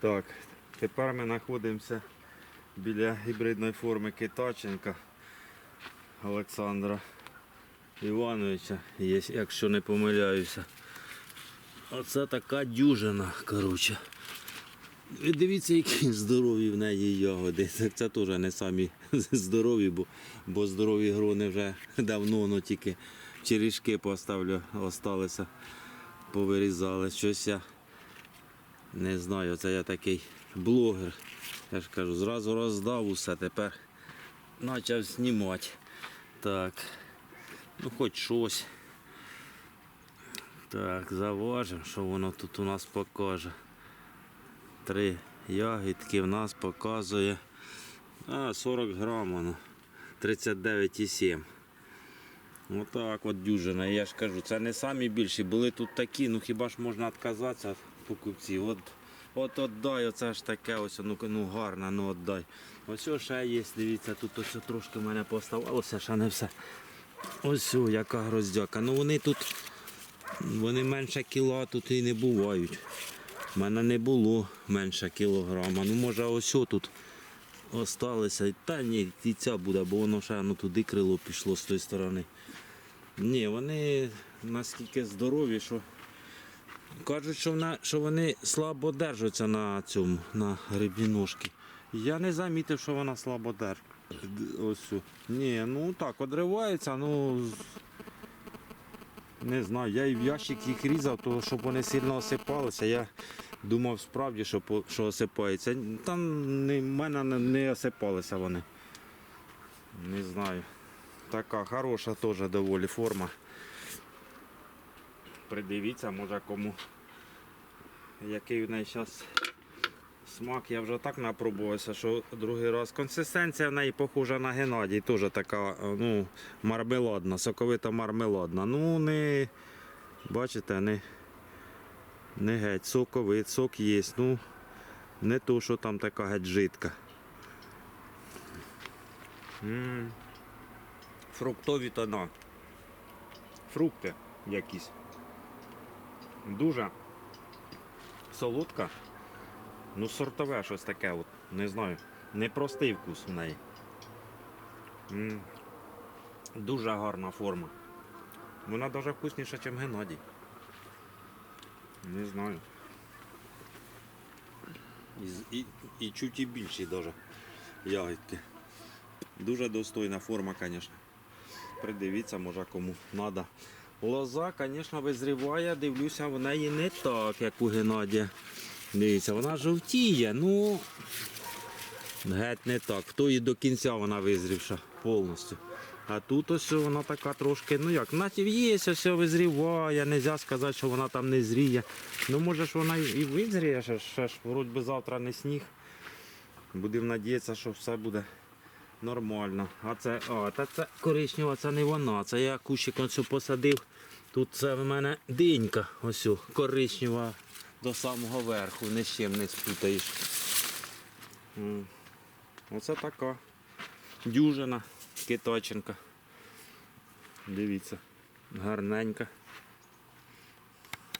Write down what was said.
Так, тепер ми знаходимося біля гібридної форми Китаченка Олександра Івановича, якщо не помиляюся. Оце така дюжина, коротше. І дивіться, які здорові в неї ягоди. Це, теж не самі здорові, бо, бо здорові грони вже давно ну, тільки черішки поставлю, осталися, повирізали. Щось я не знаю, це я такий блогер. Я ж кажу, зразу роздав усе, тепер почав знімати. Так. Ну хоч щось. Так, заважимо, що воно тут у нас покаже. Три ягідки в нас показує. А, 40 грам воно. 39,7. Отак от дюжина. Я ж кажу, це не самі більші, були тут такі, ну хіба ж можна відказатися від покупців. От, от отдай, оце ж таке, ось, ну, ну гарно, ну отдай. Ось ще є, дивіться, тут ось трошки мене поставалося, ще не все. Ось о, яка гроздяка. Ну вони тут, вони менше кіла тут і не бувають. У мене не було менше кілограма. Ну може ось тут осталися. Та ні, і ця буде, бо воно ще ну, туди крило пішло з тої сторони. Ні, вони наскільки здорові, що кажуть, що, вона, що вони слабо держаться на цьому, на грибні ножки. Я не замітив, що вона слабо. Ось. Ні, ну так, одривається, ну. Не знаю, я і в ящик їх різав, то щоб вони сильно осипалися. Я думав справді, що, що осипається. Там не, в мене не, не осипалися вони. Не знаю. Така хороша теж доволі форма. Придивіться, може кому. Який в неї зараз смак, я вже так напробувався, що другий раз. Консистенція в неї похожа на Геннадій, теж така ну, мармеладна, соковита мармеладна. Ну, не, бачите, не, не геть, соковит, сок є. Ну, не то, що там така геть жидка. М, Фруктові тона. Фрукти якісь. Дуже солодка. Ну, сортове щось таке, от, не знаю. Непростий вкус в неї. М, Дуже гарна форма. Вона навіть вкусніша, ніж Геннадій. Не знаю. І, і, і чуть і більші навіть ягідки. Дуже достойна форма, звісно. Придивіться, може кому треба. Лоза, звісно, визріває, дивлюся, в неї не так, як у Геннадія. Дивіться, вона жовтіє, ну геть не так. В тої до кінця вона визрівша повністю. А тут ось вона така трошки, ну як, наче є, визріває, не можна сказати, що вона там не зріє. Ну може ж вона і визріє, ще, ж- ще ж вроді завтра не сніг. Будемо надіятися, що все буде нормально. А це, а, та це коричнева, це не вона. Це я кущик ось посадив. Тут це в мене динька, ось коричнева до самого верху, ні з чим не спутаєш. Оце така дюжина китаченка. Дивіться, гарненька.